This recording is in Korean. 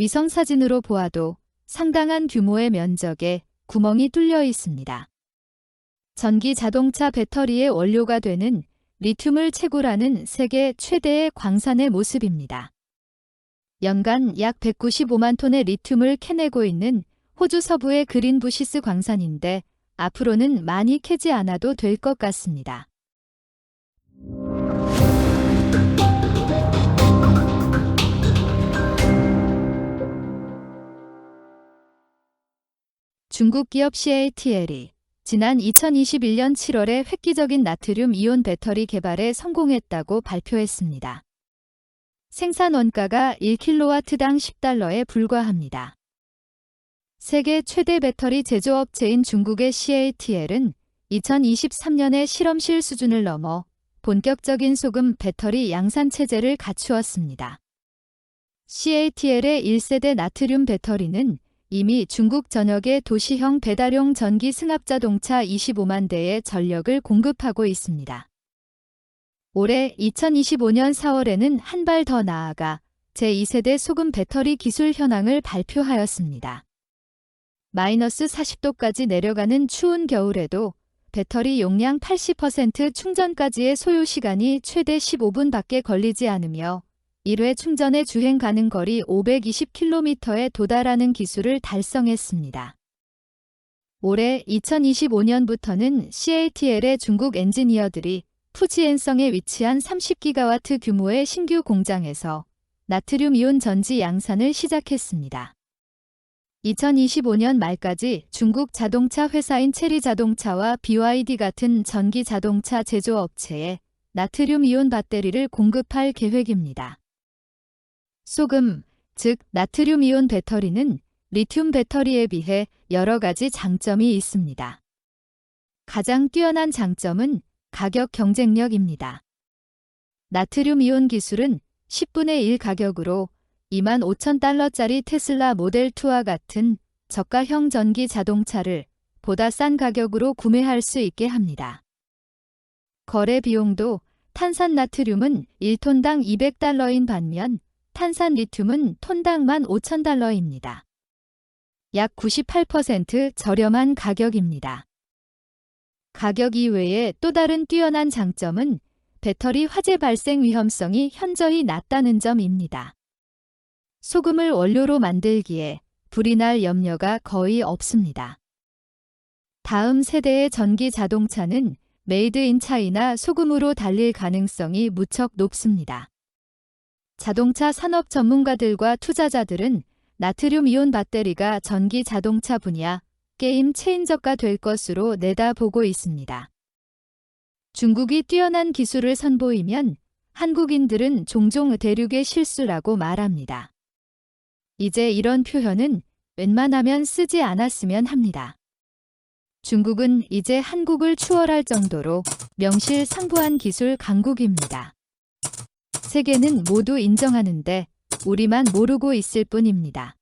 위성 사진으로 보아도 상당한 규모의 면적에 구멍이 뚫려 있습니다. 전기 자동차 배터리의 원료가 되는 리튬을 채굴하는 세계 최대의 광산의 모습입니다. 연간 약 195만 톤의 리튬을 캐내고 있는 호주 서부의 그린부시스 광산인데 앞으로는 많이 캐지 않아도 될 것 같습니다. 중국 기업 CATL이 지난 2021년 7월에 획기적인 나트륨 이온 배터리 개발에 성공했다고 발표했습니다. 생산 원가가 1kW당 10달러에 불과합니다. 세계 최대 배터리 제조업체인 중국의 CATL은 2023년에 실험실 수준을 넘어 본격적인 소금 배터리 양산 체제를 갖추었습니다. CATL의 1세대 나트륨 배터리는 이미 중국 전역의 도시형 배달용 전기 승합 자동차 25만 대의 전력을 공급하고 있습니다. 올해 2025년 4월에는 한 발 더 나아가 제2세대 소금 배터리 기술 현황을 발표하였습니다. 마이너스 40도까지 내려가는 추운 겨울에도 배터리 용량 80% 충전까지의 소요 시간이 최대 15분밖에 걸리지 않으며 1회 충전의 주행 가능 거리 520km에 도달하는 기술을 달성했습니다. 올해 2025년부터는 CATL의 중국 엔지니어들이 푸지엔성에 위치한 30기가와트 규모의 신규 공장에서 나트륨 이온 전지 양산을 시작했습니다. 2025년 말까지 중국 자동차 회사인 체리 자동차와 BYD 같은 전기 자동차 제조업체에 나트륨 이온 배터리를 공급할 계획입니다. 소금, 즉 나트륨 이온 배터리는 리튬 배터리에 비해 여러 가지 장점이 있습니다. 가장 뛰어난 장점은 가격 경쟁력입니다. 나트륨 이온 기술은 10분의 1 가격으로 2만 5천 달러짜리 테슬라 모델 2와 같은 저가형 전기 자동차를 보다 싼 가격으로 구매할 수 있게 합니다. 거래 비용도 탄산 나트륨은 1톤당 200달러인 반면 탄산 리튬은 톤당 1만 5천 달러입니다. 약 98% 저렴한 가격입니다. 가격 이외에 또 다른 뛰어난 장점은 배터리 화재 발생 위험성이 현저히 낮다는 점입니다. 소금을 원료로 만들기에 불이 날 염려가 거의 없습니다. 다음 세대의 전기 자동차는 메이드 인 차이나 소금으로 달릴 가능성이 무척 높습니다. 자동차 산업 전문가들과 투자자들은 나트륨 이온 배터리가 전기 자동차 분야 게임 체인저가 될 것으로 내다보고 있습니다. 중국이 뛰어난 기술을 선보이면 한국인들은 종종 대륙의 실수라고 말합니다. 이제 이런 표현은 웬만하면 쓰지 않았으면 합니다. 중국은 이제 한국을 추월할 정도로 명실상부한 기술 강국입니다. 세계는 모두 인정하는데 우리만 모르고 있을 뿐입니다.